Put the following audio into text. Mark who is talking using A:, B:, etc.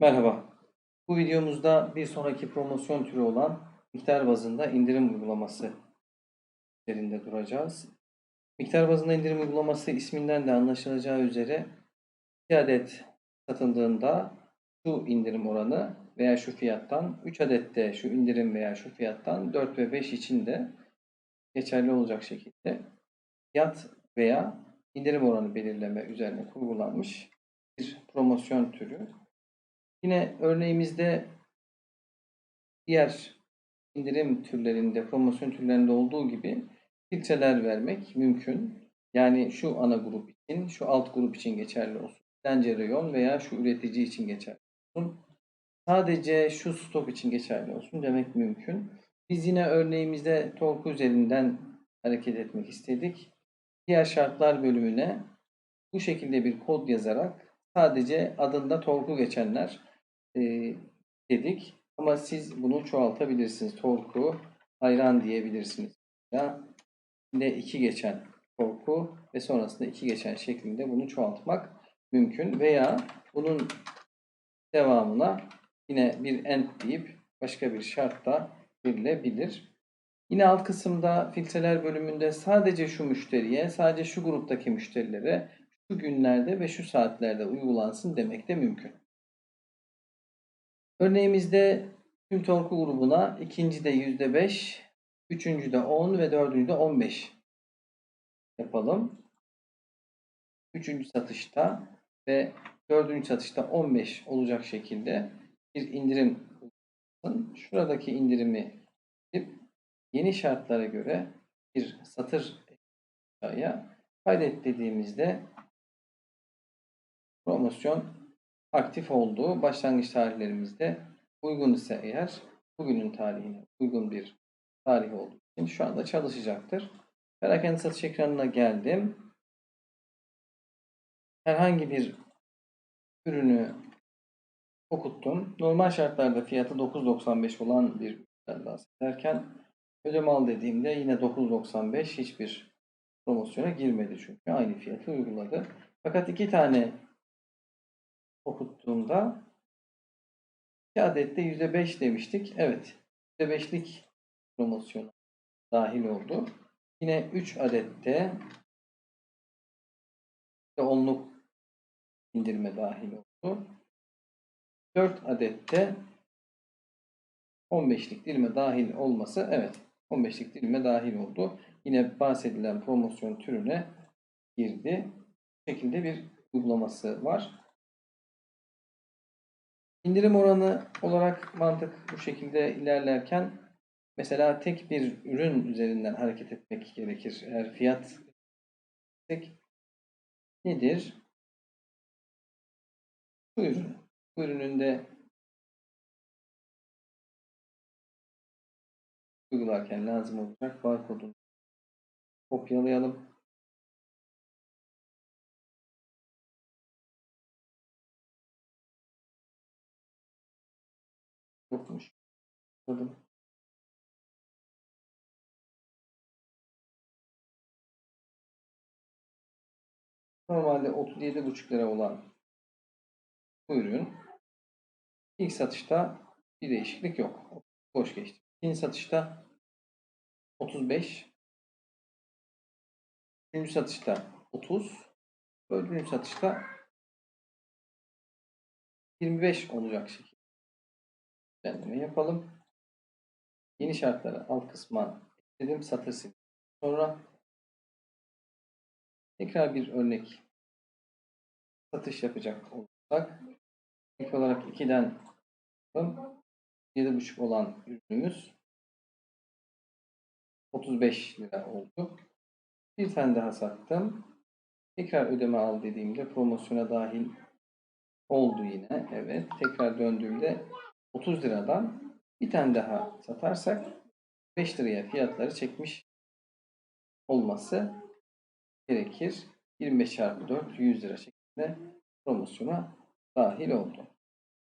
A: Merhaba. Bu videomuzda bir sonraki promosyon türü olan miktar bazında indirim uygulaması üzerinde duracağız. Miktar bazında indirim uygulaması isminden de anlaşılacağı üzere 2 adet satıldığında şu indirim oranı veya şu fiyattan 3 adet de şu indirim veya şu fiyattan 4 ve 5 için de geçerli olacak şekilde fiyat veya indirim oranı belirleme üzerine kurgulanmış bir promosyon türü. Yine örneğimizde diğer indirim türlerinde, promosyon türlerinde olduğu gibi filtreler vermek mümkün. Yani şu ana grup için, şu alt grup için geçerli olsun. Reyon veya şu üretici için geçerli olsun. Sadece şu stok için geçerli olsun demek mümkün. Biz yine örneğimizde torku üzerinden hareket etmek istedik. Diğer şartlar bölümüne bu şekilde bir kod yazarak sadece adında torku geçenler e, dedik. Ama siz bunu çoğaltabilirsiniz. Torku hayran diyebilirsiniz. Ya ne iki geçen torku ve sonrasında iki geçen şeklinde bunu çoğaltmak mümkün. Veya bunun devamına yine bir end deyip başka bir şart da verilebilir. Yine alt kısımda filtreler bölümünde sadece şu müşteriye, sadece şu gruptaki müşterilere şu günlerde ve şu saatlerde uygulansın demek de mümkün. Örneğimizde tüm torku grubuna ikinci de %5, üçüncü de 10 ve dördüncü de 15 yapalım. Üçüncü satışta ve dördüncü satışta 15 olacak şekilde bir indirim. Şuradaki indirimi yeni şartlara göre bir satır aşağıya kaydet dediğimizde promosyon aktif olduğu başlangıç tarihlerimizde uygun ise eğer bugünün tarihine uygun bir tarih olduğu için şu anda çalışacaktır. Perakende satış ekranına geldim. Herhangi bir ürünü okuttum. Normal şartlarda fiyatı 9.95 olan bir üründen bahsederken ödeme al dediğimde yine 9.95 hiçbir promosyona girmedi çünkü aynı fiyatı uyguladı. Fakat iki tane okuttuğumda 2 adette %5 demiştik. Evet. %5'lik promosyon dahil oldu. Yine 3 adette %10'luk indirme dahil oldu. 4 adette 15'lik dilime dahil olması evet 15'lik dilime dahil oldu. Yine bahsedilen promosyon türüne girdi. Bu şekilde bir uygulaması var. İndirim oranı olarak mantık bu şekilde ilerlerken mesela tek bir ürün üzerinden hareket etmek gerekir. Eğer fiyat tek nedir? Bu ürün. Bu ürünün de uygularken lazım olacak barkodunu kopyalayalım. Yokmuş. Anladım. Normalde 37,5 lira olan bu ürün ilk satışta bir değişiklik yok. Boş geçti. İkinci satışta 35 Üçüncü satışta 30 Dördüncü satışta 25 olacak şekilde düzenleme yapalım. Yeni şartları alt kısma ekledim. Satır. Sonra tekrar bir örnek satış yapacak olursak ilk olarak 2'den 7,5 olan ürünümüz 35 lira oldu. Bir tane daha sattım. Tekrar ödeme al dediğimde promosyona dahil oldu yine. Evet. Tekrar döndüğümde 30 liradan bir tane daha satarsak 5 liraya fiyatları çekmiş olması gerekir. 25 çarpı 4 100 lira şeklinde promosyona dahil oldu.